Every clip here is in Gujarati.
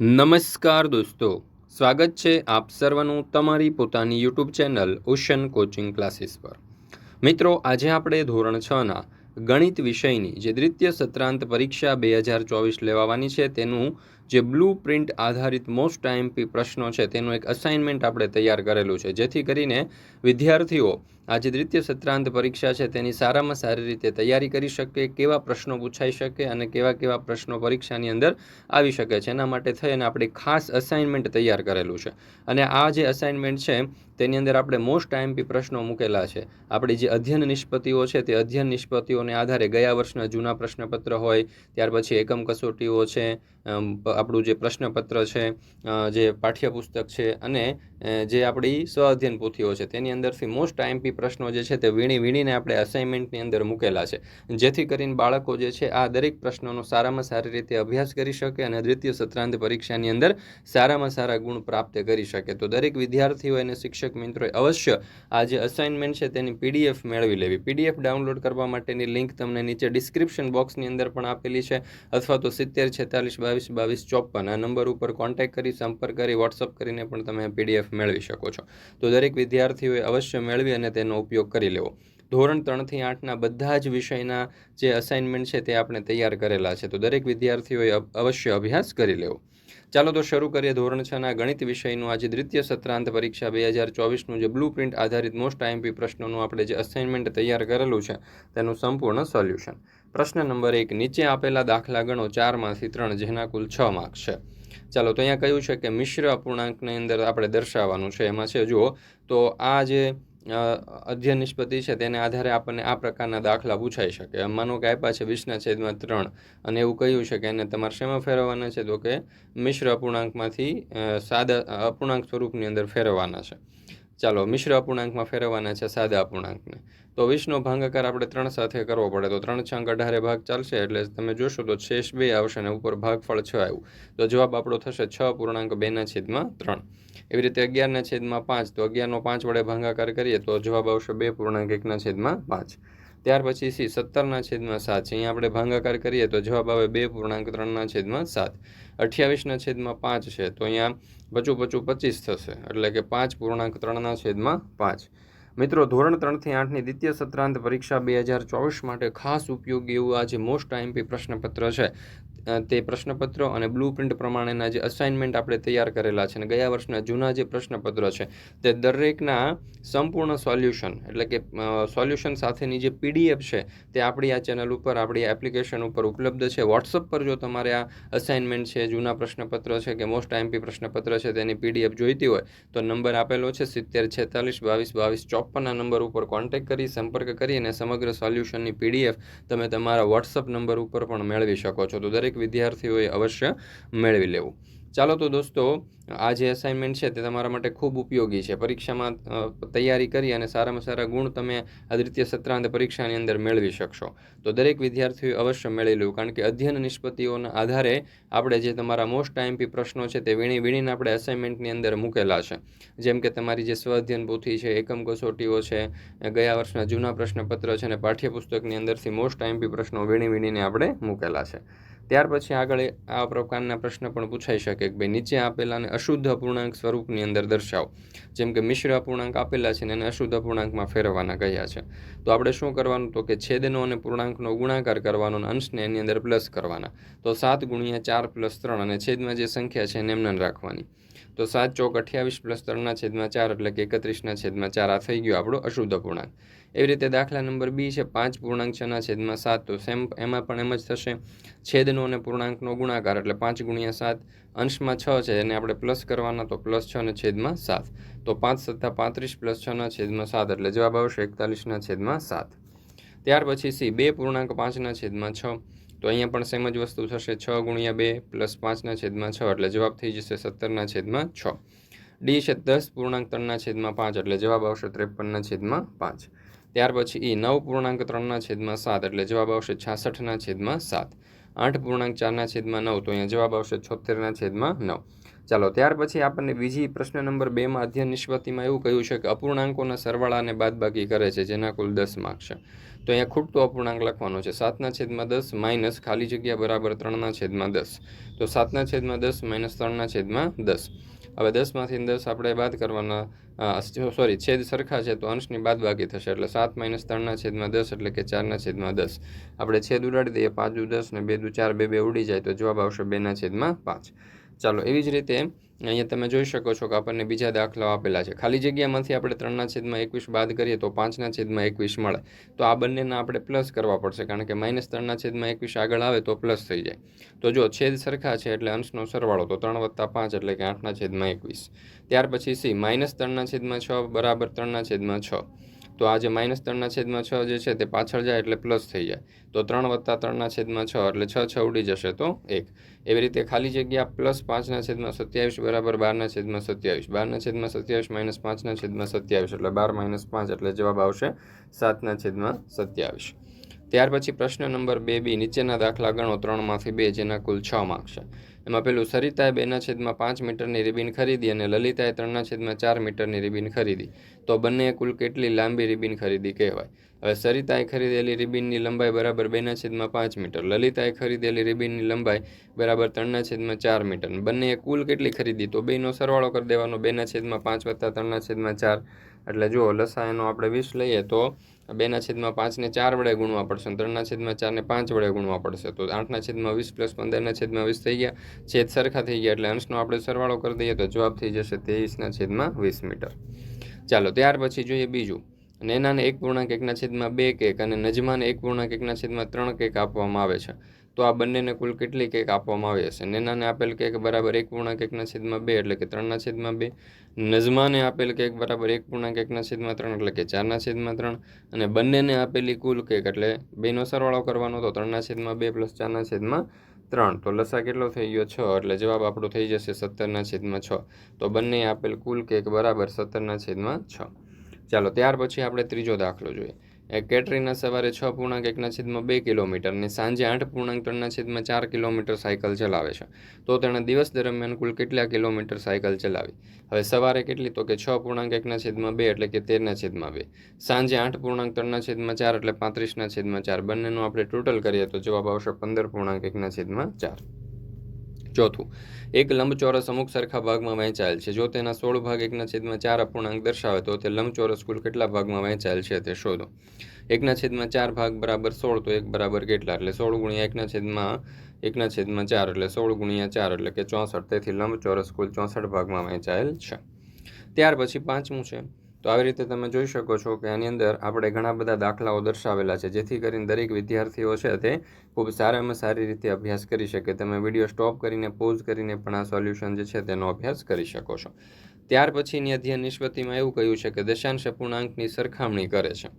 નમસ્કાર દોસ્તો, સ્વાગત છે આપ સર્વનું તમારી પોતાની YouTube channel ocean coaching classes પર. મિત્રો, આજે આપણે ધોરણ છના ગણિત વિષયની જે દ્વિતીય સત્રાંત પરીક્ષા બે હજાર ચોવીસ લેવાવાની છે તેનું જે બ્લુ પ્રિન્ટ આધારિત મોસ્ટ ટાઈમપી પ્રશ્નો છે, તેનું એક અસાઇનમેન્ટ આપણે તૈયાર કરેલું છે. જેથી કરીને વિદ્યાર્થીઓ આ જે દ્વિતીય સત્રાંત પરીક્ષા છે, તેની સારામાં સારી રીતે તૈયારી કરી શકે, કેવા પ્રશ્નો પૂછાઈ શકે અને કેવા કેવા પ્રશ્નો પરીક્ષાની અંદર આવી શકે છે. એના માટે થઈને આપણે ખાસ અસાઇનમેન્ટ તૈયાર કરેલું છે. અને આ જે અસાઇનમેન્ટ છે, તેની અંદર આપણે મોસ્ટ ટાઈમપી પ્રશ્નો મૂકેલા છે. આપણી જે અધ્યયન નિષ્પત્તિઓ છે, તે અધ્યયન નિષ્પત્તિઓને આધારે ગયા વર્ષના જૂના પ્રશ્નપત્ર હોય, ત્યાર પછી એકમ કસોટીઓ છે આપણું જે પ્રશ્નપત્ર છે જે પાઠ્યપુસ્તક છે અને જે આપણી સ્વઅધ્યયન પોથીઓ છે, તેની અંદરથી મોસ્ટ આઈએમપી પ્રશ્નો જે છે તે વીણી વીણીને આપણે અસાઇનમેન્ટની અંદર મૂકેલા છે. જેથી કરીને બાળકો જે છે આ દરેક પ્રશ્નોનો સારામાં સારી રીતે અભ્યાસ કરી શકે અને દ્વિતીય સત્રાંત પરીક્ષાની અંદર સારામાં સારા ગુણ પ્રાપ્ત કરી શકે. તો દરેક વિદ્યાર્થીઓ અને શિક્ષક મિત્રોએ અવશ્ય આ જે અસાઇનમેન્ટ છે તેની પીડીએફ મેળવી લેવી. પીડીએફ ડાઉનલોડ કરવા માટેની લિંક તમને નીચે ડિસ્ક્રિપ્શન બોક્સની અંદર પણ આપેલી છે અથવા તો સિત્તેર છેતાલીસ બાવીસ બાવીસ ચોપન આ નંબર ઉપર કોન્ટેક્ટ કરી, સંપર્ક કરી વોટ્સઅપ કરીને પણ તમે પીડીએફ મેળવી શકો છો. તો દરેક વિદ્યાર્થીઓએ અવશ્ય મેળવી અને તેનો ઉપયોગ કરી લેવો. ધોરણ ત્રણથી આઠના બધા જ વિષયના જે અસાઇનમેન્ટ છે તે આપણે તૈયાર કરેલા છે. તો દરેક વિદ્યાર્થીઓએ અવશ્ય અભ્યાસ કરી લેવો. ચાલો તો શરૂ કરીએ ધોરણ છના ગણિત વિષયનું. આજે દ્વિતીય સત્રાંત પરીક્ષા બે હજાર ચોવીસનું જે બ્લુ પ્રિન્ટ આધારિત મોસ્ટ આઈએમપી પ્રશ્નોનું આપણે જે અસાઇનમેન્ટ તૈયાર કરેલું છે, તેનું સંપૂર્ણ સોલ્યુશન પ્રશ્ન નંબર એક, નીચે આપેલા દાખલા ગણો ચારમાંથી ત્રણ, જેના કુલ છ માર્ક્સ છે. ચાલો તો અહીંયા કહ્યું છે કે મિશ્ર અપૂર્ણાંકની અંદર આપણે દર્શાવવાનું છે. એમાં છે, જુઓ, તો આ જે અધ્યયન નિષ્પતિ છે તેને આધારે આપણને આ પ્રકારના દાખલા પૂછાઈ શકે. માનો કે આપ્યા છે વીસના છેદમાં ત્રણ અને એવું કહ્યું છે કે એને તમારે શેમાં ફેરવવાના છે? તો કે મિશ્ર અપૂર્ણાંકમાંથી સાદા અપૂર્ણાંક સ્વરૂપની અંદર ફેરવવાના છે. ચાલો, મિશ્ર અપૂર્ણાંકમાં ફેરવવાના છે સાદા અપૂર્ણાંકને. તો વીસનો ભાંગાકાર આપણે ત્રણ સાથે કરવો પડે. તો ત્રણ છંક અઢારે ભાગ ચાલશે એટલે તમે જોશો તો શેષ બે આવશે અને ઉપર ભાગફળ છ આવ્યું. તો જવાબ આપણો થશે છ પૂર્ણાંક બેના છેદમાં ત્રણ. એવી રીતે અગિયારના છેદમાં પાંચ. તો અગિયારનો પાંચ વડે ભાંગાકાર કરીએ તો જવાબ આવશે બે પૂર્ણાંક એકના છેદમાં પાંચ. ત્યાર પછી સી સત્તરના છેદમાં સાત છે. અહીંયા આપણે ભાંગાકાર કરીએ તો જવાબ આવે બે પૂર્ણાંક ત્રણના છેદમાં સાત. અઠ્યાવીસના છેદમાં પાંચ છે. તો અહીંયા પચું પચું પચીસ થશે. એટલે કે પાંચ પૂર્ણાંક ત્રણના છેદમાં પાંચ. મિત્રો, ધોરણ ત્રણથી આઠની દ્વિતીય સત્રાંત પરીક્ષા બે હજાર ચોવીસ માટે ખાસ ઉપયોગી એવું આજે મોસ્ટ આઈએમપી પ્રશ્નપત્ર છે. તે પ્રશ્નપત્રો અને બ્લુ પ્રિન્ટ પ્રમાણેના જે અસાઇનમેન્ટ આપણે તૈયાર કરેલા છે અને ગયા વર્ષના જૂના જે પ્રશ્નપત્રો છે, તે દરેકના સંપૂર્ણ સોલ્યુશન એટલે કે સોલ્યુશન સાથેની જે પીડીએફ છે, તે આપણી આ ચેનલ ઉપર, આપણી એપ્લિકેશન ઉપર ઉપલબ્ધ છે. વોટ્સઅપ પર જો તમારે આ અસાઇનમેન્ટ છે, જૂના પ્રશ્નપત્ર છે કે મોસ્ટ આઈમપી પ્રશ્નપત્ર છે, તેની પીડીએફ જોઈતી હોય, તો નંબર આપેલો છે સિત્તેર છેતાલીસ બાવીસ બાવીસ ચોપનના નંબર ઉપર કોન્ટેક કરી, સંપર્ક કરી અને સમગ્ર સોલ્યુશનની પીડીએફ તમે તમારા વોટ્સઅપ નંબર ઉપર પણ મેળવી શકો છો. તો દરેક વિદ્યાર્થીઓએ અવશ્ય મેળવી લેવું. ચાલો તો દોસ્તો, આ જે અસાઇનમેન્ટ છે તે તમારા માટે ખૂબ ઉપયોગી છે. પરીક્ષામાં તૈયારી કરી અને સારામાં સારા ગુણ તમે આ દ્વિતીય સત્રાંત પરીક્ષાની અંદર મેળવી શકશો. તો દરેક વિદ્યાર્થીઓ અવશ્ય મેળવી લેવું, કારણ કે અધ્યયન નિષ્પત્તિઓના આધારે આપણે જે તમારા મોસ્ટ ટાઈમપી પ્રશ્નો છે તે વીણી વીણીને આપણે અસાઇનમેન્ટની અંદર મૂકેલા છે. જેમ કે તમારી જે સ્વ અધ્યયન પોથી છે, એકમ કસોટીઓ છે, ગયા વર્ષના જૂના પ્રશ્નપત્ર છે અને પાઠ્યપુસ્તકની અંદરથી મોસ્ટ ટાઈમપી પ્રશ્નો વીણી વીણીને આપણે મૂકેલા છે. ત્યાર પછી આગળ આ પ્રકારના પ્રશ્ન પણ પૂછાઈ શકે કે ભાઈ નીચે આપેલાને અશુદ્ધ અપૂર્ણાંક સ્વરૂપની અંદર દર્શાવો. જેમ કે મિશ્ર અપૂર્ણાંક આપેલા છે ને એને અશુદ્ધ અપૂર્ણાંકમાં ફેરવવાના કહ્યા છે. તો આપણે શું કરવાનું? તો કે છેદનો અને પૂર્ણાંકનો ગુણાકાર કરવાનો અંશને એની અંદર પ્લસ કરવાના. તો સાત ગુણ્યા ચાર પ્લસ ત્રણ અને છેદમાં જે સંખ્યા છે એને એમને રાખવાની. તો સાત ચોક અઠ્યાવીસ પ્લસ ત્રણના છેદમાં ચાર એટલે કે એકત્રીસના છેદમાં ચાર. આ થઈ ગયો આપણો અશુદ્ધ અપૂર્ણાંક એવી રીતે દાખલા નંબર બી છે, પાંચ પૂર્ણાંક છના છેદમાં સાત. તો સેમ એમાં પણ એમ જ થશે. છેદનો અને પૂર્ણાંકનો ગુણાકાર એટલે પાંચ ગુણ્યા સાત. અંશમાં છ છે, એને આપણે પ્લસ કરવાના તો પ્લસ છ અને છેદમાં સાત. તો પાંચ સત્તા પાંત્રીસ પ્લસ છના છેદમાં સાત એટલે જવાબ આવશે એકતાલીસના છેદમાં સાત. ત્યાર પછી સી, બે પૂર્ણાંક પાંચના છેદમાં છ. તો અહીંયા પણ સેમ જ વસ્તુ થશે. છ ગુણ્યા બે પ્લસ પાંચના છેદમાં છ, એટલે જવાબ થઈ જશે સત્તરના છેદમાં છ. ડી છે દસ, પૂર્ણાંક ત્રણના છેદમાં પાંચ, એટલે જવાબ આવશે ત્રેપનના છેદમાં પાંચ. ત્યાર પછી ઈ નવ પૂર્ણાંક ત્રણના છેદમાં સાત, એટલે જવાબ આવશે છાસઠના છેદમાં સાત. આઠ પૂર્ણાંક ચારના છેદમાં નવ, તો અહીંયા જવાબ આવશે છોતેરના છેદમાં નવ. ચાલો, ત્યાર પછી આપણને બીજી પ્રશ્ન નંબર બેમાં અધ્યયન નિષ્પતિમાં એવું કહ્યું છે કે અપૂર્ણાંકોના સરવાળાને બાદબાકી કરે છે, જેના કુલ દસ માર્ક છે. તો અહીંયા ખૂટતો અપૂર્ણાંક લખવાનો છે. સાતના છેદમાં દસ માઇનસ ખાલી જગ્યા બરાબર ત્રણના છેદમાં દસ. તો સાતના છેદમાં દસ માઇનસ ત્રણના છેદમાં દસ. હવે દસમાંથી દસ આપણે બાદ કરવાના સોરી, છેદ સરખા છે તો અંશની બાદ બાકી થશે. એટલે સાત માઇનસ ત્રણના છેદમાં દસ એટલે કે ચારના છેદમાં દસ. આપણે છેદ ઉડાડી દઈએ, પાંચ દસ ને બે દુ ચાર બે બે ઉડી જાય તો જવાબ આવશે બેના છેદમાં પાંચ. ચાલો, એવી જ રીતે અહીંયા તમે જોઈ શકો છો કે આપણને બીજા દાખલાઓ આપેલા છે. ખાલી જગ્યામાંથી આપણે ત્રણના છેદમાં એકવીસ બાદ કરીએ તો પાંચના છેદમાં એકવીસ મળે. તો આ બંનેના આપણે પ્લસ કરવા પડશે કારણ કે માઇનસ ત્રણના છેદમાં એકવીસ આગળ આવે તો પ્લસ થઈ જાય. તો જો છેદ સરખા છે એટલે અંશનો સરવાળો તો ત્રણ વત્તા પાંચ એટલે કે આઠના છેદમાં એકવીસ. ત્યાર પછી સી માઇનસ ત્રણના છેદમાં છ બરાબર ત્રણના છેદમાં છ. તો આ જે માઇનસ ત્રણના છેદમાં છ જે છે તે પાછળ જાય એટલે પ્લસ થઈ જાય. તો ત્રણ વત્તા ત્રણના છેદમાં છ એટલે છ છ ઉડી જશે તો એક. એવી રીતે ખાલી જગ્યા પ્લસ પાંચના છેદમાં સત્યાવીસ બરાબર બારના છેદમાં સત્યાવીસ. બારના છેદમાં સત્યાવીસ માઇનસ પાંચના છેદમાં સત્યાવીસ એટલે બાર માઇનસ પાંચ એટલે જવાબ આવશે સાતના છેદમાં સત્યાવીસ. ત્યાર પછી પ્રશ્ન નંબર બે બી, નીચેના દાખલા ગણો ત્રણમાંથી બે, જેના કુલ છ માર્ક છે. એમાં પેલું સરિતાએ બેના છેદમાં પાંચ મીટરની રિબિન ખરીદી અને લલિતાએ ત્રણના છેદમાં ચાર મીટરની રિબિન ખરીદી. તો બંને કુલ કેટલી લાંબી રિબિન ખરીદી કહેવાય? હવે સરિતાએ ખરીદેલી રિબિનની લંબાઈ બરાબર બેના છેદમાં પાંચ મીટર, લલિતાએ ખરીદેલી રિબિનની લંબાઈ બરાબર ત્રણના છેદમાં ચાર મીટર. બંનેએ કુલ કેટલી ખરીદી? તો બેનો સરવાળો કરી દેવાનો બેના છેદમાં પાંચ વત્તા ત્રણના છેદમાં ચાર. એટલે જો લસા એનો આપણે વીસ લઈએ તો બેના છેદમાં પાંચને ચાર વડે ગુણવા પડશે ત્રણના છેદમાં ચારને પાંચ વડે ગુણવા પડશે. તો આઠના છેદમાં વીસ પ્લસ પંદરના છેદમાં વીસ થઈ ગયા. છેદ સરખા થઈ ગયા એટલે અંશનો આપણે સરવાળો કરી દઈએ તો જવાબ થઈ જશે ત્રેવીસના છેદમાં વીસ મીટર. ચાલો, ત્યાર પછી જોઈએ બીજું. નેનાને એક પૂર્ણાંક એકના છેદમાં બે કેક અને નજમાને એક પૂર્ણાંક એકના છેદમાં ત્રણ કેક આપવામાં આવે છે. તો આ બંનેને કુલ કેટલી કેક આપવામાં આવી હશે? નેનાને આપેલ કેક બરાબર એક પૂર્ણાંક એકના છેદમાં બે એટલે કે ત્રણના છેદમાં બે. નઝમાને આપેલ કેક બરાબર એક પૂર્ણાંક એકના છેદમાં ત્રણ, એટલે કે ચારના છેદમાં ત્રણ. અને બંનેને આપેલી કુલ કેક, એટલે બેનો સરવાળો કરવાનો તો ત્રણના છેદમાં બે પ્લસ ચારના છેદમાં ત્રણ. તો લસા કેટલો થઈ ગયો? છ. એટલે જવાબ આપણો થઈ જશે સત્તરના છેદમાં છ. તો બંને આપેલ કુલ કેક બરાબર સત્તરના છેદમાં છ. ચાલો, ત્યાર પછી આપણે ત્રીજો દાખલો જોઈએ. કેટરીના સવારે છ પૂર્ણાંક એકના છેદમાં બે કિલોમીટર અને સાંજે આઠ પૂર્ણાંક ત્રણના છેદમાં ચાર કિલોમીટર સાયકલ ચલાવે છે. તો તેણે દિવસ દરમિયાન કુલ કેટલા કિલોમીટર સાયકલ ચલાવી? હવે સવારે કેટલી? તો કે છ પૂર્ણાંક એકના છેદમાં બે એટલે કે તેરના છેદમાં બે. સાંજે આઠ પૂર્ણાંક ત્રણના છેદમાં ચાર એટલે પાંત્રીસના છેદમાં ચાર. બંનેનું આપણે ટોટલ કરીએ તો જવાબ આવશે પંદર પૂર્ણાંક એકના છેદમાં ચાર. ચોથું. એક લંબચોરસ અમુક સરખા ભાગમાં વહેંચાયેલ છે. જો તેના સોળ ભાગ એકના છેદમાં ચાર અપૂર્ણાંક દર્શાવે, તો તે લંબચોરસ કુલ કેટલા ભાગમાં વહેંચાયેલ છે તે શોધો. એકના છેદમાં ચાર ભાગ બરાબર સોળ, તો એક બરાબર કેટલા? એટલે સોળ ગુણ્યા એકના છેદમાં એકના છેદમાં ચાર, એટલે સોળ ગુણ્યા ચાર, એટલે કે ચોસઠ. તેથી લંબચોરસ કુલ ચોસઠ ભાગમાં વહેંચાયેલ છે. ત્યાર પછી પાંચમું છે. તો આવી રીતે તમે જોઈ શકો છો કે આની અંદર આપણે ઘણા બધા દાખલાઓ દર્શાવેલા છે, જેથી કરીને દરેક વિદ્યાર્થીઓ છે તે ખૂબ સારામાં સારી રીતે અભ્યાસ કરી શકે. તમે વીડિયો સ્ટોપ કરીને, પોઝ કરીને પણ આ સોલ્યુશન જે છે તેનો અભ્યાસ કરી શકો છો. ત્યાર પછીની અધ્યયન નિષ્પતિમાં એવું કહ્યું છે કે દશાંશ અપૂર્ણાંકની સરખામણી કરે છે.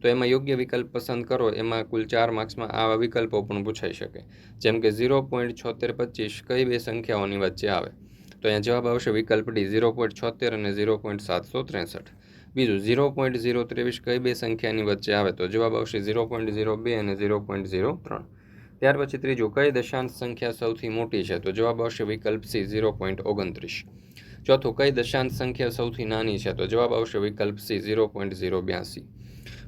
તો એમાં યોગ્ય વિકલ્પ પસંદ કરો, એમાં કુલ ચાર માર્ક્સમાં આવા વિકલ્પો પણ પૂછાઈ શકે. જેમ કે ઝીરો પોઈન્ટ છોતેર પચીસ કઈ બે સંખ્યાઓની વચ્ચે આવે. તો અહીંયા જવાબ આવશે વિકલ્પ ડી, ઝીરો પોઈન્ટ છોતેર અને ઝીરો પોઈન્ટ સાતસો ત્રેસઠ. બીજું, ઝીરો પોઈન્ટ ઝીરો ત્રેવીસ કઈ બે સંખ્યાની વચ્ચે આવે? તો જવાબ આવશે ઝીરો પોઈન્ટ ઝીરો બે અને ઝીરો પોઈન્ટ ઝીરો ત્રણ. ત્યાર પછી ત્રીજું, કઈ દશાંશ સંખ્યા સૌથી મોટી છે? તો જવાબ આવશે વિકલ્પ સી, ઝીરો પોઈન્ટ ઓગણત્રીસ. ચોથું, કઈ દશાંશ સંખ્યા સૌથી નાની છે? તો જવાબ આવશે વિકલ્પ સી, ઝીરો પોઈન્ટ ઝીરો બ્યાસી.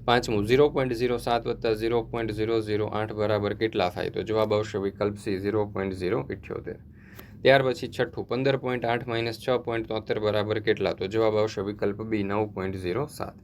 પાંચમું, ઝીરો પોઈન્ટ ઝીરો સાત વત્તા ઝીરો પોઈન્ટ ઝીરો ઝીરો આઠ બરાબર કેટલા થાય? તો જવાબ આવશે વિકલ્પ સી, ઝીરો પોઈન્ટ ઝીરો ઇઠ્યોતેર. ત્યાર પછી છઠ્ઠું, પંદર પોઈન્ટ આઠ માઇનસ છ પોઈન્ટ તોતેર બરાબર કેટલા? તો જવાબ આવશે વિકલ્પ બી નવ પોઈન્ટ ઝીરો સાત.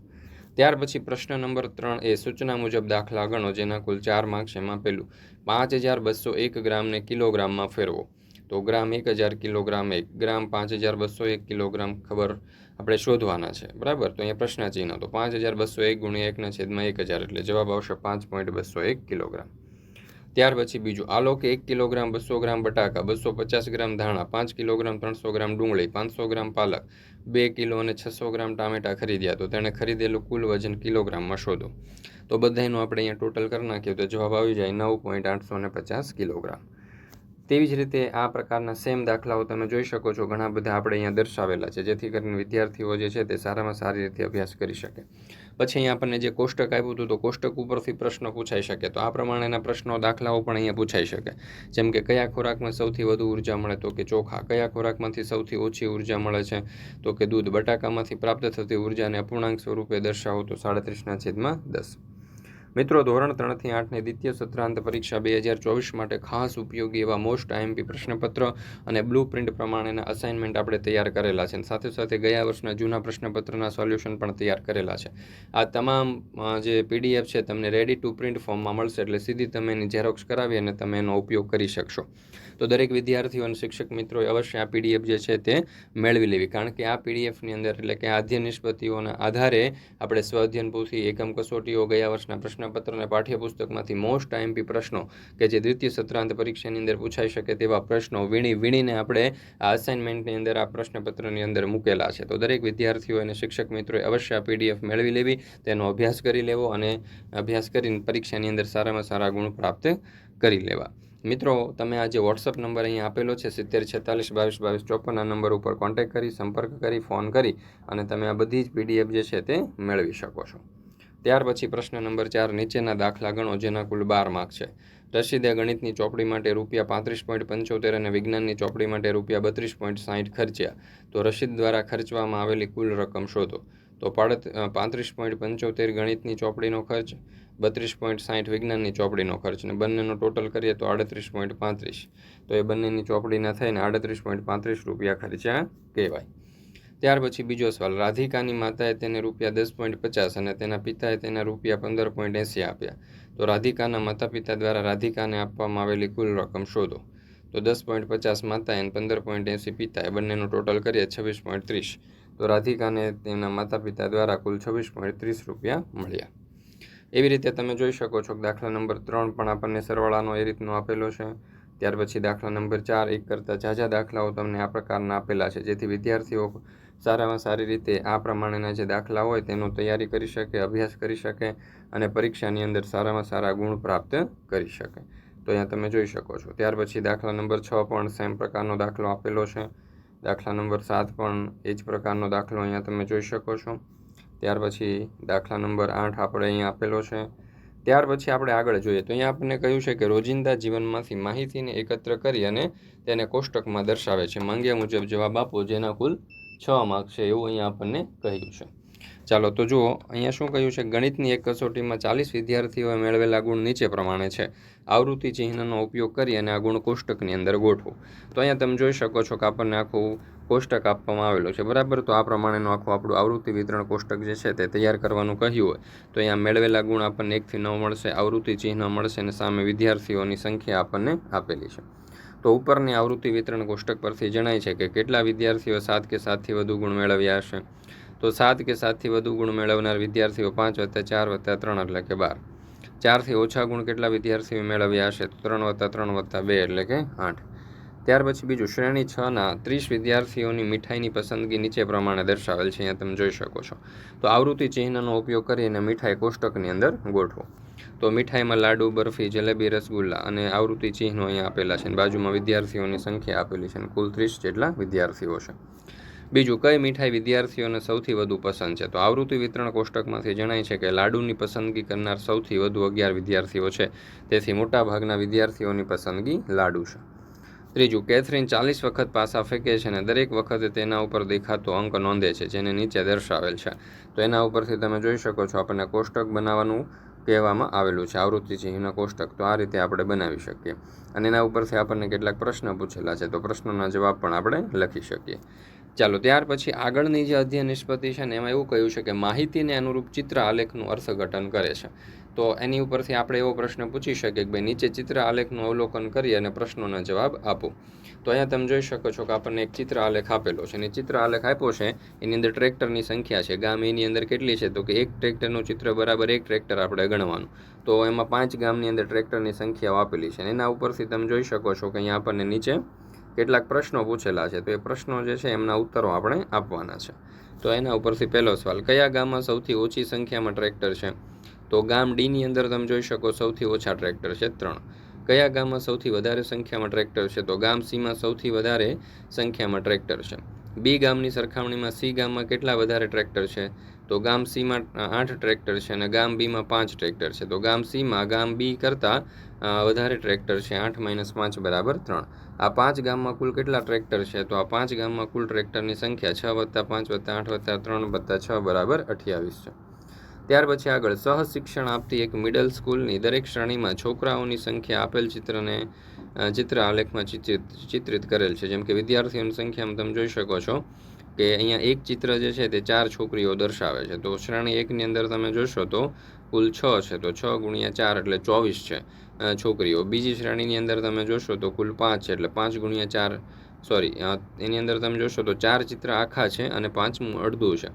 ત્યાર પછી પ્રશ્ન નંબર ત્રણ એ સૂચના મુજબ દાખલા ગણો, જેના કુલ ચાર માર્ક્સ એમાં પેલું પાંચ હજાર બસો એક ગ્રામને કિલોગ્રામમાં ફેરવો. તો ગ્રામ એક હજાર, કિલોગ્રામ એક. ગ્રામ પાંચ હજાર બસો એક, કિલોગ્રામ ખબર આપણે શોધવાના છે. બરાબર? તો અહીંયા પ્રશ્ન ચિહ્ન તો પાંચ હજાર બસો એક ગુણ્યા એકના છેદમાં એક હજાર, એટલે જવાબ આવશે પાંચ પોઈન્ટ બસો એક કિલોગ્રામ. ત્યાર પછી બીજું આલો એક કિલોગ્રામ બસો ગ્રામ બટાકા, બસો પચાસ ગ્રામ ધાણા, પાંચ કિલોગ્રામ ત્રણસો ગ્રામ ડુંગળી, પાંચસો ગ્રામ પાલક, બે કિલો અને છસો ગ્રામ ટામેટા ખરીદ્યા તો તેણે ખરીદેલું કુલ વજન કિલોગ્રામમાં શોધો. તો બધાનું આપણે અહીંયા ટોટલ કરી નાખ્યું તો જવાબ આવી જાય નવ પોઈન્ટ આઠસો ને પચાસ કિલોગ્રામ. તેવી જ રીતે આ પ્રકારના સેમ દાખલાઓ તમે જોઈ શકો છો. ઘણા બધા આપણે અહીંયા દર્શાવેલા છે, જેથી કરીને વિદ્યાર્થીઓ જે છે તે સારામાં સારી રીતે અભ્યાસ કરી શકે. પછી અહીંયા આપણને જે કોષ્ટક આપ્યું હતું તો કોષ્ટક ઉપરથી પ્રશ્નો પૂછાઈ શકે. તો આ પ્રમાણેના પ્રશ્નો, દાખલાઓ પણ અહીંયા પૂછાઈ શકે. જેમ કે કયા ખોરાકમાં સૌથી વધુ ઊર્જા મળે તો કે ચોખા. કયા ખોરાકમાંથી સૌથી ઓછી ઊર્જા મળે છે તો કે દૂધ. બટાકામાંથી પ્રાપ્ત થતી ઉર્જાને અપૂર્ણાંક સ્વરૂપે દર્શાવો તો સાડત્રીસના છેદમાં દસ. મિત્રો, ધોરણ ત્રણથી આઠની દ્વિતીય સત્રાંત પરીક્ષા બે હજાર ચોવીસ માટે ખાસ ઉપયોગી એવા મોસ્ટ આઈએમપી પ્રશ્નપત્ર અને બ્લુ પ્રિન્ટ પ્રમાણેના અસાઇનમેન્ટ આપણે તૈયાર કરેલા છે. અને સાથે સાથે ગયા વર્ષના જૂના પ્રશ્નપત્રના સોલ્યુશન પણ તૈયાર કરેલા છે. આ તમામ જે પીડીએફ છે, તમને રેડી ટુ પ્રિન્ટ ફોર્મમાં મળશે. એટલે સીધી તમે એની ઝેરોક્સ કરાવી અને તમે એનો ઉપયોગ કરી શકશો. તો દરેક વિદ્યાર્થીઓ અને શિક્ષક મિત્રોએ અવશ્ય આ પીડીએફ જે છે તે મેળવી લેવી. કારણ કે આ પીડીએફની અંદર એટલે કે આધ્ય નિષ્પત્તિઓના આધારે આપણે સ્વઅધ્યયન પૂછી એકમ કસોટીઓ ગયા વર્ષના પ્રશ્નપત્ર અને પાઠ્યપુસ્તકમાંથી મોસ્ટ આઈએમપી પ્રશ્નો કે જે દ્વિતીય સત્રાંત પરીક્ષાની અંદર પૂછાઈ શકે તેવા પ્રશ્નો વીણી વીણીને આપણે આ અસાઇનમેન્ટની અંદર આ પ્રશ્નપત્રની અંદર મૂકેલા છે. તો દરેક વિદ્યાર્થીઓ અને શિક્ષક મિત્રોએ અવશ્ય આ પીડીએફ મેળવી લેવી, તેનો અભ્યાસ કરી લેવો અને અભ્યાસ કરીને પરીક્ષાની અંદર સારામાં સારા ગુણ પ્રાપ્ત કરી લેવા. મિત્રો, તમે આ જે વોટ્સઅપ નંબર અહીંયા આપેલો છે, સિત્તેર, છેતાલીસ, બાવીસ બાવીસ, ચોપન આ નંબર ઉપર કોન્ટેક્ટ કરી, સંપર્ક કરી ફોન કરી અને તમે આ બધી જ પીડીએફ જે છે તે મેળવી શકો છો. ત્યાર પછી પ્રશ્ન નંબર ચાર, નીચેના દાખલા ગણો, જેના કુલ બાર માર્ક છે. રશીદે ગણિતની ચોપડી માટે રૂપિયા પાંત્રીસ પોઈન્ટ પંચોતેર અને વિજ્ઞાનની ચોપડી માટે રૂપિયા બત્રીસ પોઈન્ટ સાહીઠ ખર્ચ્યા. તો રશીદ દ્વારા ખર્ચવામાં આવેલી કુલ રકમ શોધો. તો પાડત પાંત્રીસ પોઈન્ટ પંચોતેર ગણિતની ચોપડીનો ખર્ચ, બત્રીસ પોઈન્ટ સાહીઠ વિજ્ઞાનની ચોપડીનો ખર્ચ અને બંનેનો ટોટલ કરીએ તો આડત્રીસ પોઈન્ટ પાંત્રીસ. તો એ બંનેની ચોપડીના થઈને આડત્રીસ પોઈન્ટ પાંત્રીસ રૂપિયા ખર્ચ્યા કહેવાય. ત્યાર પછી બીજો સવાલ, રાધિકાની માતાએ તેને રૂપિયા દસ પોઈન્ટ પચાસ અને તેના પિતાએ તેના રૂપિયા પંદર પોઈન્ટ એંસી આપ્યા. તો રાધિકાના માતા પિતા દ્વારા રાધિકાને આપવામાં આવેલી કુલ રકમ શોધો. તો દસ પોઈન્ટ પચાસ માતાએ અને પંદર પોઈન્ટ એંસી પિતાએ બંનેનું ટોટલ કરીએ છવ્વીસ પોઈન્ટ ત્રીસ. તો રાધિકાને તેના માતા પિતા દ્વારા કુલ છવ્વીસ પોઈન્ટ ત્રીસ રૂપિયા મળ્યા. એવી રીતે તમે જોઈ શકો છો કે દાખલા નંબર ત્રણ પણ આપણને સરવાળાનો એ રીતનો આપેલો છે. ત્યાર પછી દાખલા નંબર ચાર એક કરતાં ઝાઝા દાખલાઓ તમને આ પ્રકારના આપેલા છે, જેથી વિદ્યાર્થીઓ સારામાં સારી રીતે આ પ્રમાણેના જે દાખલા હોય તેનો તૈયારી કરી શકે, અભ્યાસ કરી શકે અને પરીક્ષાની અંદર સારામાં સારા ગુણ પ્રાપ્ત કરી શકે. તો અહીંયા તમે જોઈ શકો છો. ત્યાર પછી દાખલા નંબર છ પણ સેમ પ્રકારનો દાખલો આપેલો છે. દાખલા નંબર સાત પણ એ જ પ્રકારનો દાખલો અહીંયા તમે જોઈ શકો છો. ત્યાર પછી દાખલા નંબર આઠ આપણે અહીંયા આપેલો છે. ત્યાર પછી આપણે આગળ જોઈએ તો અહીંયા આપણને કહ્યું છે કે રોજિંદા જીવનમાંથી માહિતીને એકત્ર કરી અને તેને કોષ્ટકમાં દર્શાવે છે. માંગ્યા મુજબ જવાબ આપો, જેના કુલ છ માર્ક છે એવું અહીંયા આપણને કહ્યું છે. ચાલો તો જુઓ, અહીંયા શું કહ્યું છે? ગણિતની એક કસોટીમાં ચાલીસ વિદ્યાર્થીઓએ મેળવેલા ગુણ નીચે પ્રમાણે છે. આવૃત્તિ ચિહ્નનો ઉપયોગ કરી અને આ ગુણ કોષ્ટકની અંદર ગોઠવો. તો અહીંયા તમે જોઈ શકો છો કે આપણને આખું કોષ્ટક આપવામાં આવેલું છે. બરાબર? તો આ પ્રમાણેનું આખું આપણું આવૃત્તિ વિતરણ કોષ્ટક જે છે તે તૈયાર કરવાનું કહ્યું હોય. તો અહીંયા મેળવેલા ગુણ આપણને એકથી નવ મળશે, આવૃત્તિ ચિહ્ન મળશે અને સામે વિદ્યાર્થીઓની સંખ્યા આપણને આપેલી છે. તો ઉપરની આવૃત્તિ વિતરણ કોષ્ટક પરથી જણાય છે કે કેટલા વિદ્યાર્થીઓ સાત કે સાતથી વધુ ગુણ મેળવ્યા હશે? તો સાત કે સાતથી વધુ ગુણ મેળવનાર વિદ્યાર્થીઓ પાંચ વત્તા ચાર વત્તા ત્રણ એટલે કે બાર. ચારથી ઓછા ગુણ કેટલા વિદ્યાર્થીઓ મેળવ્યા હશે? તો ત્રણ વત્તા ત્રણ વત્તા બે એટલે કે આઠ. ત્યાર પછી બીજું, શ્રેણી છના ત્રીસ વિદ્યાર્થીઓની મીઠાઈની પસંદગી નીચે પ્રમાણે દર્શાવેલ છે, અહીંયા તમે જોઈ શકો છો. તો આવૃત્તિ ચિહ્નનો ઉપયોગ કરીને મીઠાઈ કોષ્ટકની અંદર ગોઠવો. તો મીઠાઈમાં લાડુ, બરફી, જલેબી, રસગુલ્લા અને આવૃત્તિ ચિહ્નો અહીંયા આપેલા છે બાજુમાં વિદ્યાર્થીઓની સંખ્યા આપેલી છે કુલ ત્રીસ જેટલા વિદ્યાર્થીઓ છે. બીજું કઈ મીઠાઈ વિદ્યાર્થીઓને સૌથી વધુ પસંદ છે? તો આવૃત્તિ વિતરણ કોષ્ટકમાંથી જણાય છે કે લાડુની પસંદગી કરનાર સૌથી વધુ અગિયાર વિદ્યાર્થીઓ છે. તેથી મોટાભાગના વિદ્યાર્થીઓની પસંદગી લાડુ છે. ત્રીજું, કેથરીન ચાલીસ વખત પાસા ફેંકે છે અને દરેક વખતે તેના ઉપર દેખાતો અંક નોંધે છે, જેને નીચે દર્શાવેલ છે. તો એના ઉપરથી તમે જોઈ શકો છો, આપણને કોષ્ટક બનાવવાનું કહેવામાં આવેલું છે, આવૃત્તિ ચિહ્ન કોષ્ટક. તો આ રીતે આપણે બનાવી શકીએ. અને એના ઉપરથી આપણને કેટલાક પ્રશ્ન પૂછેલા છે, તો પ્રશ્નોના જવાબ પણ આપણે લખી શકીએ. ચાલો, ત્યાર પછી આગળની જે અધ્યયન નિષ્પત્તિ છે ને, એમાં એવું કહ્યું છે કે માહિતીને અનુરૂપ ચિત્ર આલેખનું અર્થઘટન કરે છે. તો એની ઉપરથી આપણે એવો પ્રશ્ન પૂછી શકીએ કે ભાઈ, નીચે ચિત્ર આલેખનું અવલોકન કરી અને પ્રશ્નોના જવાબ આપો. તો અહીંયા તમે જોઈ શકો છો કે આપણને એક ચિત્ર આલેખ આપેલો છે. અને ચિત્ર આલેખ આપ્યો છે, એની અંદર ટ્રેક્ટરની સંખ્યા છે. ગામ એની અંદર કેટલી છે? તો કે એક ટ્રેક્ટરનું ચિત્ર બરાબર એક ટ્રેક્ટર આપણે ગણવાનું. તો એમાં પાંચ ગામની અંદર ટ્રેક્ટરની સંખ્યાઓ આપેલી છે. એના ઉપરથી તમે જોઈ શકો છો કે અહીંયા આપણને નીચે કેટલાક પ્રશ્નો પૂછેલા છે. તો એ પ્રશ્નો જે છે એમના ઉત્તરો આપણે આપવાના છે. તો એના ઉપરથી પહેલો સવાલ, કયા ગામમાં સૌથી ઓછી સંખ્યામાં ટ્રેક્ટર છે? તો ગામ ડીની અંદર તમે જોઈ શકો સૌથી ઓછા ટ્રેક્ટર છે ત્રણ. કયા ગામમાં સૌથી વધારે સંખ્યામાં ટ્રેક્ટર છે? તો ગામ સીમાં સૌથી વધારે સંખ્યામાં ટ્રેક્ટર છે. બી ગામની સરખામણીમાં સી ગામમાં કેટલા વધારે ટ્રેક્ટર છે? તો ગામ સીમાં આઠ ટ્રેક્ટર છે અને ગામ બીમાં પાંચ ટ્રેક્ટર છે. તો ગામ સીમાં ગામ બી કરતાં વધારે ટ્રેક્ટર છે. આઠ માઇનસ પાંચ બરાબર ત્રણ. આ પાંચ ગામમાં કુલ કેટલા ટ્રેક્ટર છે? તો આ પાંચ ગામમાં કુલ ટ્રેક્ટરની સંખ્યા છ વત્તા પાંચ વત્તા આઠ વત્તા ત્રણ વત્તા છ બરાબર અઠ્યાવીસ છે. ત્યાર પછી આગળ સહ શિક્ષણ આપતી એક મિડલ સ્કૂલની દરેક શ્રેણીમાં છોકરાઓની સંખ્યા આપેલ ચિત્રને ચિત્ર આલેખમાં ચિત્રિત ચિત્રિત કરેલ છે. જેમ કે વિદ્યાર્થીઓની સંખ્યામાં તમે જોઈ શકો છો કે અહીંયા એક ચિત્ર જે છે તે ચાર છોકરીઓ દર્શાવે છે. તો શ્રેણી એકની અંદર તમે જોશો તો કુલ છ છે. તો છ ગુણ્યા ચાર એટલે ચોવીસ છે. છોકરીઓ, બીજી શ્રેણીની અંદર તમે જોશો તો કુલ પાંચ છે એટલે પાંચ ગુણ્યા ચાર, સોરી એની અંદર તમે જોશો તો ચાર ચિત્ર આખા છે અને પાંચમું અડધું છે.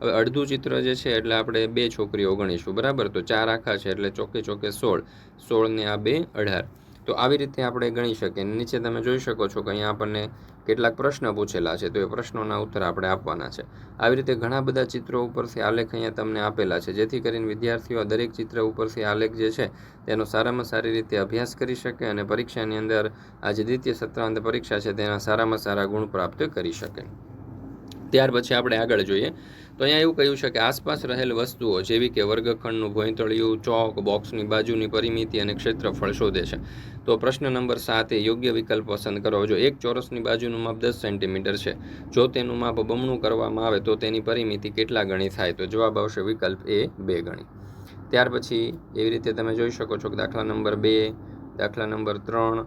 હવે અડધું ચિત્ર જે છે એટલે આપણે બે છોકરીઓ ગણીશું, બરાબર? તો ચાર આખા છે એટલે ચોકે ચોકે સોળ સોળ ને આ બે અઢાર. તો આવી રીતે આપણે ગણી શકીએ. નીચે તમે જોઈ શકો છો કે અહીંયા આપણને કેટલાક પ્રશ્ન પૂછેલા છે. તો એ પ્રશ્નોના ઉત્તર આપણે આપવાના છે. આવી રીતે ઘણા બધા ચિત્રો ઉપરથી આલેખ અહીંયા તમને આપેલા છે. જેથી કરીને વિદ્યાર્થીઓ દરેક ચિત્ર ઉપરથી આલેખ જે છે, તેનો સારામાં સારી રીતે અભ્યાસ કરી શકે અને પરીક્ષાની અંદર આ દ્વિતીય, સત્રાંત પરીક્ષા છે, તેના સારામાં સારા ગુણ પ્રાપ્ત કરી શકે. ત્યાર પછી આપણે આગળ જોઈએ. તો અહીંયા એવું કહ્યું છે કે આસપાસ રહેલ વસ્તુઓ જેવી કે વર્ગખંડનું ભોંયતળિયું, ચોક, બોક્સની બાજુની પરિમિતિ અને ક્ષેત્રફળ શોધે છે. તો પ્રશ્ન નંબર સાત એ યોગ્ય વિકલ્પ પસંદ કરો જો એક ચોરસની બાજુનું માપ દસ સેન્ટીમીટર છે, જો તેનું માપ બમણું કરવામાં આવે તો તેની પરિમિતિ કેટલા ગણી થાય? તો જવાબ આવશે વિકલ્પ એ, બે ગણી. ત્યાર પછી એવી રીતે તમે જોઈ શકો છો કે દાખલા નંબર બે, દાખલા નંબર ત્રણ,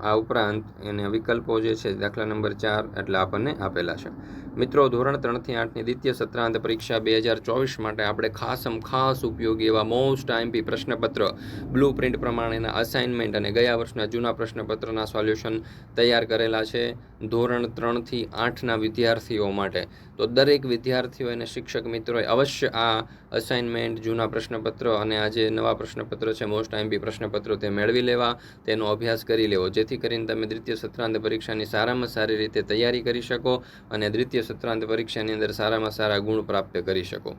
આ ઉપરાંત એને વિકલ્પો જે છે દાખલા નંબર ચાર એટલે આપણને આપેલા છે. મિત્રો, ધોરણ ત્રણથી આઠની દ્વિતીય સત્રાંત પરીક્ષા બે હજાર ચોવીસ માટે આપણે ખાસમ ખાસ ઉપયોગી એવા મોસ્ટ આઈમપી પ્રશ્નપત્ર બ્લુ પ્રિન્ટ પ્રમાણેના અસાઇનમેન્ટ અને ગયા વર્ષના જૂના પ્રશ્નપત્રના સોલ્યુશન તૈયાર કરેલા છે ધોરણ ત્રણથી આઠના વિદ્યાર્થીઓ માટે. તો દરેક વિદ્યાર્થીઓ અને શિક્ષક મિત્રોએ અવશ્ય આ અસાઇનમેન્ટ જૂના પ્રશ્નપત્ર અને આ જે નવા પ્રશ્નપત્ર છે મોસ્ટ આઈમપી પ્રશ્નપત્રો તે મેળવી લેવા, તેનો અભ્યાસ કરી લેવો. જેથી કરીને તમે દ્વિતીય સત્રાંત પરીક્ષાની સારામાં સારી રીતે તૈયારી કરી શકો અને દ્વિતીય સત્રાંત પરીક્ષાની અંદર સારામાં સારા ગુણ પ્રાપ્ત કરી શકો.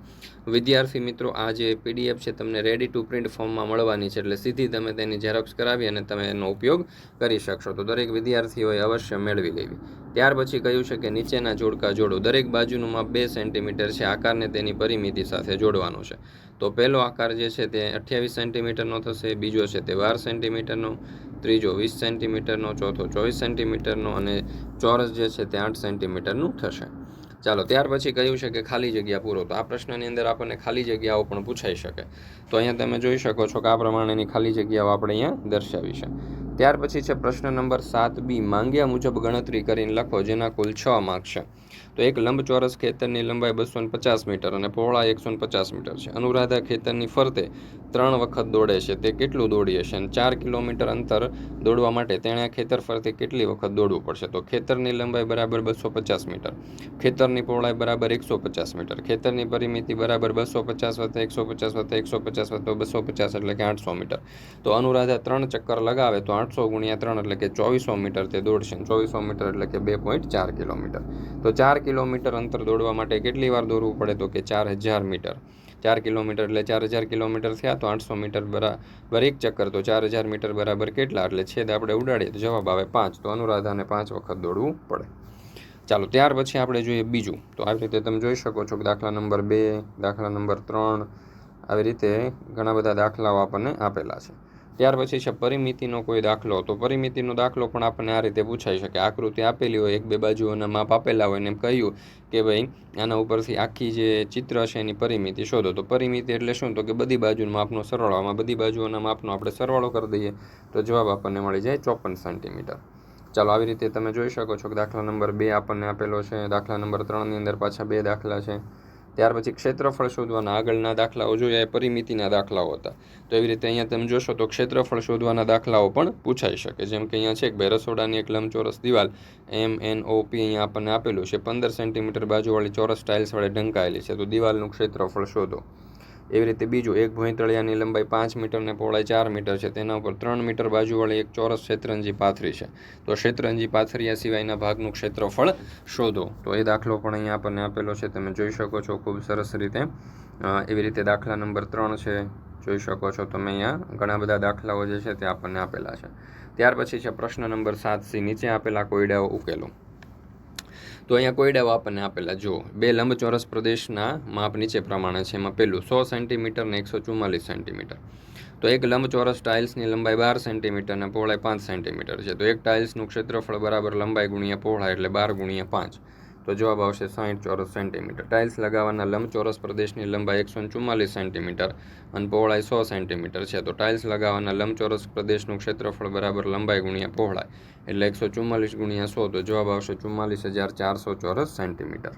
વિદ્યાર્થી મિત્રો, આ જે પીડીએફ છે તમને રેડી ટુ પ્રિન્ટ ફોર્મમાં મળવાની છે, એટલે સીધી તમે તેની ઝેરોક્સ કરાવી અને તમે એનો ઉપયોગ કરી શકશો. તો દરેક વિદ્યાર્થીઓએ અવશ્ય મેળવી લેવી. ત્યાર પછી કહ્યું છે કે નીચેના જોડકા જોડો. દરેક બાજુનું માપ બે સેન્ટીમીટર છે. આકારને તેની પરિમિતિ સાથે જોડવાનો છે. તો પહેલો આકાર જે છે તે અઠ્યાવીસ સેન્ટીમીટરનો થશે, બીજો છે તે બાર સેન્ટીમીટરનો, ત્રીજો વીસ સેન્ટીમીટરનો, ચોથો ચોવીસ સેન્ટીમીટરનો અને ચોરસ જે છે તે આઠ સેન્ટીમીટરનું થશે. ચાલો, ત્યાર પછી કહ્યું છે કે ખાલી જગ્યા પૂરો. તો આ પ્રશ્નની અંદર આપણને ખાલી જગ્યાઓ પણ પૂછાઈ શકે. તો અહીંયા તમે જોઈ શકો છો કે આ પ્રમાણેની ખાલી જગ્યાઓ આપણે અહીંયા દર્શાવી છે. ત્યાર પછી છે પ્રશ્ન નંબર સાત બી. માંગ્યા મુજબ ગણતરી કરીને લખો જેના કુલ છ માર્ક છે. તો એક લંબચોરસ ખેતરની લંબાઈ બસો પચાસ મીટર અને પહોળાઈ એકસો પચાસ મીટર છે. અનુરાધા ખેતરની ફરતે ત્રણ વખત દોડે છે. તે કેટલું દોડી હશે અને ચાર કિલોમીટર અંતર દોડવા માટે તેણે ખેતર ફરતે કેટલી વખત દોડવું પડશે? તો ખેતરની લંબાઈ બરાબર બસો પચાસ મીટર. ખેતરની પહોળાઈ બરાબર એકસો પચાસ મીટર. ખેતરની પરિમિતિ બરાબર બસો પચાસ વત્તા એકસો પચાસ વત્તા એકસો પચાસ વત્તા બસો પચાસ એટલે કે આઠસો મીટર. તો અનુરાધા ત્રણ ચક્કર લગાવે તો આઠસો ગુણ્યા ત્રણ એટલે કે ચોવીસો મીટર તે દોડશે. ચોવીસો મીટર એટલે કે બે પોઈન્ટ ચાર કિલોમીટર. તો ચાર કિલોમીટર અંતર દોડવા માટે કેટલી વાર દોડવું પડે? તો કે ચાર હજાર મીટર. ચાર કિલોમીટર એટલે ચાર હજાર કિલોમીટર થયા તો આઠસો મીટર બરાબર એક ચક્કર. તો ચાર હજાર મીટર બરાબર કેટલા? એટલે છેદ આપણે ઉડાડીએ તો જવાબ આવે પાંચ. તો અનુરાધાને પાંચ વખત દોડવું પડે. ચાલો, ત્યાર પછી આપણે જોઈએ બીજું. તો આવી રીતે તમે જોઈ શકો છો કે દાખલા નંબર બે, દાખલા નંબર ત્રણ, આવી રીતે ઘણા બધા દાખલાઓ આપણને આપેલા છે. ત્યાર પછી છે પરિમિતિનો કોઈ દાખલો તો પરિમિતિનો દાખલો પણ આપણને આ રીતે પૂછાઈ શકે. આકૃતિ આપેલી હોય, એક બે બાજુઓના માપ આપેલા હોય ને એમ કહ્યું કે ભાઈ, આના ઉપરથી આખી જે ચિત્ર છે એની પરિમિતિ શોધો. તો પરિમિતિ એટલે શું? તો કે બધી બાજુના માપનો સરવાળો. આમાં બધી બાજુઓના માપનો આપણે સરવાળો કરી દઈએ. તો જવાબ આપણને મળી જાય ચોપન સેન્ટીમીટર. ચાલો, આવી રીતે તમે જોઈ શકો છો કે દાખલા નંબર બે આપણને આપેલો છે. દાખલા નંબર ત્રણની અંદર પાછા બે દાખલા છે. ત્યાર પછી ક્ષેત્રફળ શોધવાના આગળના દાખલાઓ જોઈએ એ પરિમિતિના દાખલાઓ હતા. તો એવી રીતે અહીંયા તમે જોશો તો ક્ષેત્રફળ શોધવાના દાખલાઓ પણ પૂછાઈ શકે. જેમ કે અહીંયા છે કે ભાઈ રસોડાની એક લંબચોરસ દિવાલ એમ એન ઓ પી અહીંયા આપણને આપેલું છે. પંદર સેન્ટીમીટર બાજુવાળી ચોરસ ટાઇલ્સ વડે ઢંકાયેલી છે. તો દિવાલનું ક્ષેત્રફળ શોધો. એવી રીતે બીજું એક ભોંયતળિયાની લંબાઈ પાંચ મીટર ને પહોળાઈ ચાર મીટર છે. તેના ઉપર ત્રણ મીટર બાજુવાળી એક ચોરસ શેતરંજી પાથરી છે. તો શેતરંજી પાથરિયા સિવાયના ભાગનું ક્ષેત્રફળ શોધો. તો એ દાખલો પણ અહીંયા આપણને આપેલો છે. તમે જોઈ શકો છો ખૂબ સરસ રીતે. એવી રીતે દાખલા નંબર ત્રણ છે. જોઈ શકો છો તમે અહીંયા ઘણા બધા દાખલાઓ જે છે તે આપણને આપેલા છે. ત્યાર પછી છે પ્રશ્ન નંબર સાત સી. નીચે આપેલા કોયડાઓ ઉકેલો. તો અહીંયા કોયડાઓ આપણને આપેલા, જુઓ, બે લંબચોરસ પ્રદેશના માપ નીચે પ્રમાણે છે. એમાં પહેલું સો સેન્ટીમીટર ને એકસો ચુમ્માલીસ સેન્ટીમીટર. તો એક લંબચોરસ ટાઇલ્સની લંબાઈ બાર સેન્ટીમીટર અને પહોળાઈ પાંચ સેન્ટીમીટર છે. તો એક ટાઇલ્સનું ક્ષેત્રફળ બરાબર લંબાઈ ગુણ્યા પહોળાઈ એટલે બાર ગુણ્યા પાંચ. તો જવાબ આવશે સાઠ ચોરસ સેન્ટીમીટર. ટાઇલ્સ લગાવવાના લંબચોરસ પ્રદેશની લંબાઈ એકસો ચુમ્માલીસ સેન્ટીમીટર અને પહોળાઈ સો સેન્ટીમીટર છે. તો ટાઇલ્સ લગાવવાના લંબચોરસ પ્રદેશનું ક્ષેત્રફળ બરાબર લંબાઈ ગુણ્યા પહોળાઈ એટલે એકસો ચુમ્માલીસ ગુણ્યા સો. તો જવાબ આવશે ચુમ્માલીસ હજાર ચારસો ચોરસ સેન્ટીમીટર.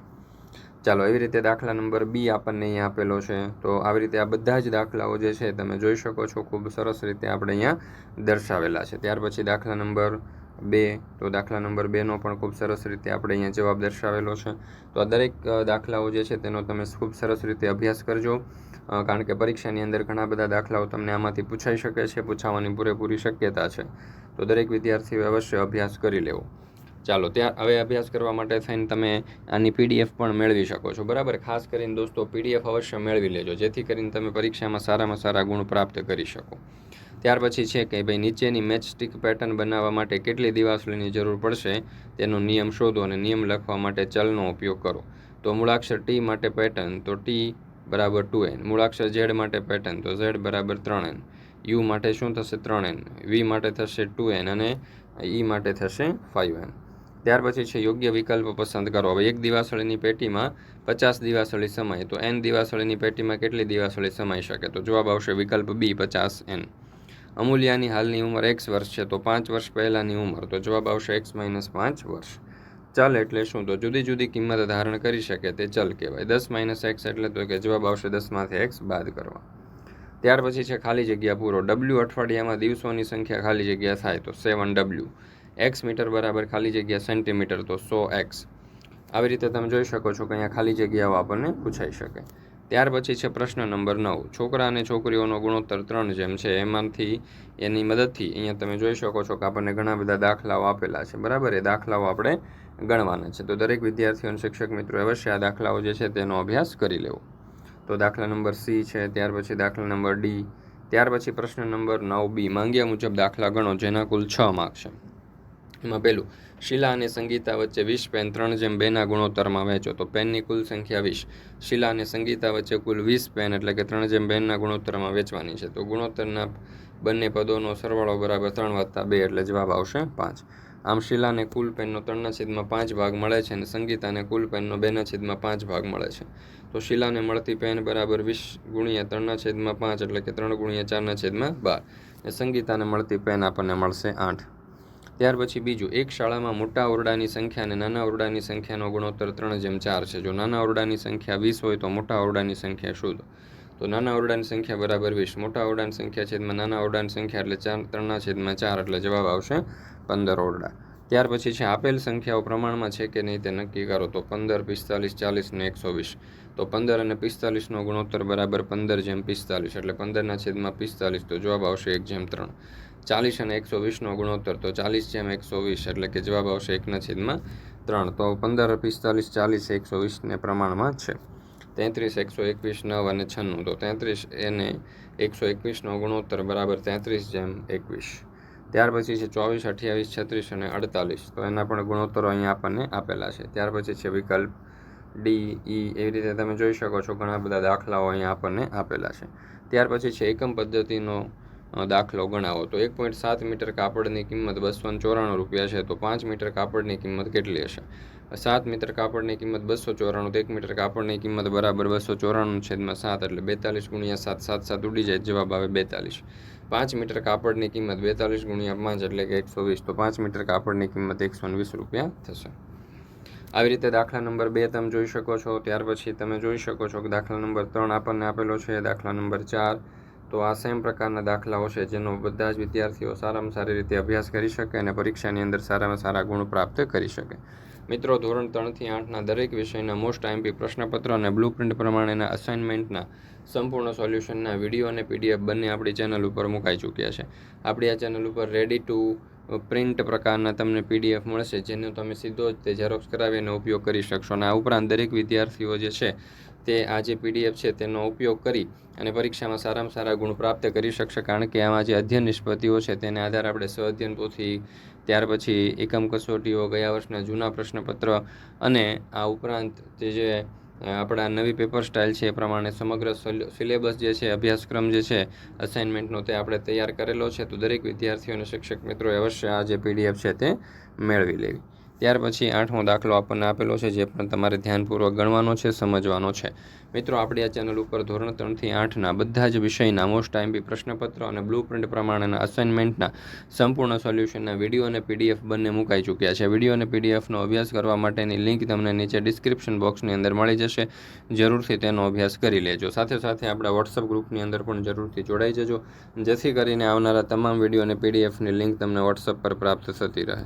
ચાલો, એવી રીતે દાખલા નંબર બી આપણને અહીંયા આપેલો છે. તો આવી રીતે આ બધા જ દાખલાઓ જે છે, તમે જોઈ શકો છો, ખૂબ સરસ રીતે આપણે અહીંયા દર્શાવેલા છે. ત્યાર પછી દાખલા નંબર બે, તો દાખલા નંબર બેનો પણ ખૂબ સરસ રીતે આપણે અહીંયા જવાબ દર્શાવેલો છે. તો આ દરેક દાખલાઓ જે છે તેનો તમે ખૂબ સરસ રીતે અભ્યાસ કરજો. કારણ કે પરીક્ષાની અંદર ઘણા બધા દાખલાઓ તમને આમાંથી પૂછાઈ શકે છે, પૂછાવાની પૂરેપૂરી શક્યતા છે. તો દરેક વિદ્યાર્થીઓ અવશ્ય અભ્યાસ કરી લેવો. ચાલો, ત્યાં, હવે અભ્યાસ કરવા માટે થઈને તમે આની પીડીએફ પણ મેળવી શકો છો. બરાબર? ખાસ કરીને દોસ્તો, પીડીએફ અવશ્ય મેળવી લેજો, જેથી કરીને તમે પરીક્ષામાં સારામાં સારા ગુણ પ્રાપ્ત કરી શકો. ત્યાર પછી છે કે ભાઈ નીચેની મેચ સ્ટિક પેટર્ન બનાવવા માટે કેટલી દિવાસળીની જરૂર પડશે તેનો નિયમ શોધો અને નિયમ લખવા માટે ચલનો ઉપયોગ કરો. તો મૂળાક્ષર ટી માટે પેટર્ન તો ટી બરાબર ટુ એન મૂળાક્ષર ઝેડ માટે પેટર્ન તો ઝેડ બરાબર ત્રણ એન યુ માટે શું થશે ત્રણ એન વી માટે થશે ટુ એન અને ઈ માટે થશે ફાઇવ એન ત્યાર પછી છે યોગ્ય વિકલ્પ પસંદ કરો. હવે એક દિવાસળીની પેટીમાં પચાસ દિવાસળી સમાય. તો એન દિવાસળીની પેટીમાં કેટલી દિવાસળી સમાઈ શકે? તો જવાબ આવશે વિકલ્પ બી પચાસ એન અમૂલ્યાની હાલની ઉંમર એક્સ વર્ષ છે, તો પાંચ વર્ષ પહેલાંની ઉંમર. તો જવાબ આવશે એક્સ માઇનસ પાંચ વર્ષ. ચલ એટલે શું? તો જુદી જુદી કિંમત ધારણ કરી શકે તે ચલ કહેવાય. દસ માઇનસ એક્સ એટલે તો કે જવાબ આવશે દસમાંથી એક્સ બાદ કરવા. ત્યાર પછી છે ખાલી જગ્યા પૂરો. ડબલ્યુ અઠવાડિયામાં દિવસોની સંખ્યા ખાલી જગ્યા થાય તો સેવન ડબલ્યુ એક્સ મીટર બરાબર ખાલી જગ્યા સેન્ટીમીટર તો સો એક્સ આવી રીતે તમે જોઈ શકો છો કે અહીંયા ખાલી જગ્યાઓ આપણને પૂછાઈ શકે. ત્યાર પછી છે પ્રશ્ન નંબર નવ. છોકરા અને છોકરીઓનો ગુણોત્તર ત્રણ જેમ છે. એમાંથી એની મદદથી અહીંયા તમે જોઈ શકો છો કે આપણને ઘણા બધા દાખલાઓ આપેલા છે. બરાબર? એ દાખલાઓ આપણે ગણવાના છે. તો દરેક વિદ્યાર્થીઓ અને શિક્ષક મિત્રો અવશ્ય આ દાખલાઓ જે છે તેનો અભ્યાસ કરી લેવો. તો દાખલા નંબર સી છે, ત્યાર પછી દાખલા નંબર ડી, ત્યાર પછી પ્રશ્ન નંબર નવ બી. માંગ્યા મુજબ દાખલા ગણો, જેના કુલ છ માર્ક છે. એમાં પહેલું શીલા અને સંગીતા વચ્ચે વીસ પેન ત્રણ જેમ બેના ગુણોત્તરમાં વહેંચો, તો પેનની કુલ સંખ્યા વીસ. શીલા અને સંગીતા વચ્ચે કુલ વીસ પેન એટલે કે ત્રણ જેમ બેનના ગુણોત્તરમાં વેચવાની છે. તો ગુણોત્તરના બંને પદોનો સરવાળો બરાબર ત્રણ વત્તા બે એટલે જવાબ આવશે પાંચ. આમ શીલાને કુલ પેનનો ત્રણના છેદમાં પાંચ ભાગ મળે છે અને સંગીતાને કુલ પેનનો બેના છેદમાં પાંચ ભાગ મળે છે. તો શીલાને મળતી પેન બરાબર વીસ ગુણ્યા ત્રણના છેદમાં પાંચ એટલે કે ત્રણ ગુણ્યા ચારના છેદમાં બાર. અને સંગીતાને મળતી પેન આપણને મળશે આઠ. ત્યાર પછી બીજું, એક શાળામાં મોટા ઓરડાની સંખ્યા અને નાના ઓરડાની સંખ્યાનો ગુણોત્તર ત્રણ જેમ ચાર છે. જો નાના ઓરડાની સંખ્યા વીસ હોય તો મોટા ઓરડાની સંખ્યા શોધો. તો નાના ઓરડાની સંખ્યા બરાબર વીસ. મોટા ઓરડાની સંખ્યા છેદમાં નાના ઓરડાની સંખ્યા એટલે ચાર, ત્રણના છેદમાં ચાર એટલે જવાબ આવશે પંદર ઓરડા. ત્યાર પછી છે, આપેલ સંખ્યાઓ પ્રમાણમાં છે કે નહીં તે નક્કી કરો. તો પંદર, પિસ્તાલીસ, ચાલીસ ને એકસો વીસ. તો પંદર અને પિસ્તાલીસનો ગુણોત્તર બરાબર પંદર જેમ પિસ્તાલીસ. એટલે પંદરના છેદમાં પિસ્તાલીસ તો જવાબ આવશે એક જેમ ત્રણ. ચાલીસ અને એકસો વીસનો ગુણોત્તર, તો ચાલીસ જેમ એકસો વીસ એટલે કે જવાબ આવશે એકના છેદમાં ત્રણ. તો પંદર, પિસ્તાલીસ, ચાલીસ, એકસો વીસને પ્રમાણમાં છે. તેત્રીસ, એકસો એકવીસ, નવ અને છન્નું. તો તેત્રીસ એને એકસો એકવીસનો ગુણોત્તર બરાબર તેત્રીસ જેમ એકવીસ. ત્યાર પછી છે ચોવીસ, અઠ્યાવીસ, છત્રીસ અને અડતાલીસ. તો એના પણ ગુણોત્તરો અહીંયા આપણને આપેલા છે. ત્યાર પછી છે વિકલ્પ ડી, ઈ. એવી રીતે તમે જોઈ શકો છો. ઘણા બધા દાખલાઓ અહીંયા આપણને આપેલા છે. ત્યાર પછી છે એકમ પદ્ધતિનો દાખલો ગણાવો. તો એક પોઈન્ટ સાત મીટર કાપડની કિંમત બસો ચોરાણું રૂપિયા છે. તો પાંચ મીટર કાપડની કિંમત કેટલી હશે? સાત મીટર કાપડની કિંમત બસો ચોરાણું, તો એક મીટર કાપડની કિંમત બરાબર બસો ચોરાણું છેદમાં સાત એટલે બેતાલીસ ગુણ્યા સાત સાત સાત ઉડી જાય. જવાબ આવે બેતાલીસ. પાંચ મીટર કાપડની કિંમત બેતાલીસ ગુણ્યા પાંચ એટલે કે એકસો વીસ. તો પાંચ મીટર કાપડની કિંમત એકસો વીસ રૂપિયા થશે. આવી રીતે દાખલા નંબર બે તમે જોઈ શકો છો. ત્યાર પછી તમે જોઈ શકો છો કે દાખલા નંબર ત્રણ આપણને આપેલો છે. દાખલા નંબર ચાર તો આ સેમ પ્રકારના દાખલાઓ છે જેનો બધા જ વિદ્યાર્થીઓ સારામાં સારી રીતે અભ્યાસ કરી શકે અને પરીક્ષાની અંદર સારામાં સારા ગુણ પ્રાપ્ત કરી શકે. મિત્રો, ધોરણ ત્રણથી આઠના દરેક વિષયના મોસ્ટ આઈએમપી પ્રશ્નપત્ર અને બ્લુપ્રિન્ટ પ્રમાણેના અસાઇનમેન્ટના સંપૂર્ણ સોલ્યુશનના વીડિયો અને પીડીએફ બંને આપણી ચેનલ ઉપર મુકાઈ ચૂક્યા છે. આપણી આ ચેનલ ઉપર રેડી ટુ પ્રિન્ટ પ્રકારના તમને પીડીએફ મળશે, જેનો તમે સીધો જ તે ઝેરોક્સ કરાવીને ઉપયોગ કરી શકશો. અને આ ઉપરાંત દરેક વિદ્યાર્થીઓ જે છે તે આ જે પીડીએફ છે તેનો ઉપયોગ કરી અને પરીક્ષામાં સારામાં સારા ગુણ પ્રાપ્ત કરી શકશે. કારણ કે આમાં જે અધ્યયન નિષ્પત્તિઓ છે તેને આધારે આપણે સ્વ અધ્યયન પોથી ત્યાર પછી એકમ કસોટીઓ, ગયા વર્ષના જૂના પ્રશ્નપત્ર અને આ ઉપરાંત તે જે આપણા નવી પેપર સ્ટાઇલ છે એ પ્રમાણે સમગ્ર સલ- સિલેબસ જે છે, અભ્યાસક્રમ જે છે અસાઇનમેન્ટનો તે આપણે તૈયાર કરેલો છે. તો દરેક વિદ્યાર્થીઓ અને શિક્ષક મિત્રોએ અવશ્ય આ જે પીડીએફ છે તે મેળવી લેવી. ત્યાર પછી આઠમો દાખલો આપણને આપેલો છે, જે પણ તમારે ધ્યાનપૂર્વક ગણવાનો છે, સમજવાનો છે. મિત્રો, આપણી આ ચેનલ ઉપર ધોરણ ત્રણથી આઠના બધા જ વિષયના મોસ્ટ ટાઈમપી પ્રશ્નપત્ર અને બ્લુ પ્રિન્ટ પ્રમાણેના અસાઇનમેન્ટના સંપૂર્ણ સોલ્યુશનના વીડિયો અને પીડીએફ બંને મુકાઈ ચૂક્યા છે. વીડિયો અને પીડીએફનો અભ્યાસ કરવા માટેની લિંક તમને નીચે ડિસ્ક્રિપ્શન બોક્સની અંદર મળી જશે. જરૂરથી તેનો અભ્યાસ કરી લેજો. સાથે સાથે આપણા વોટ્સઅપ ગ્રુપની અંદર પણ જરૂરથી જોડાઈ જજો. જેથી કરીને આવનારા તમામ વીડિયો અને પીડીએફની લિંક તમને વોટ્સઅપ પર પ્રાપ્ત થતી રહે.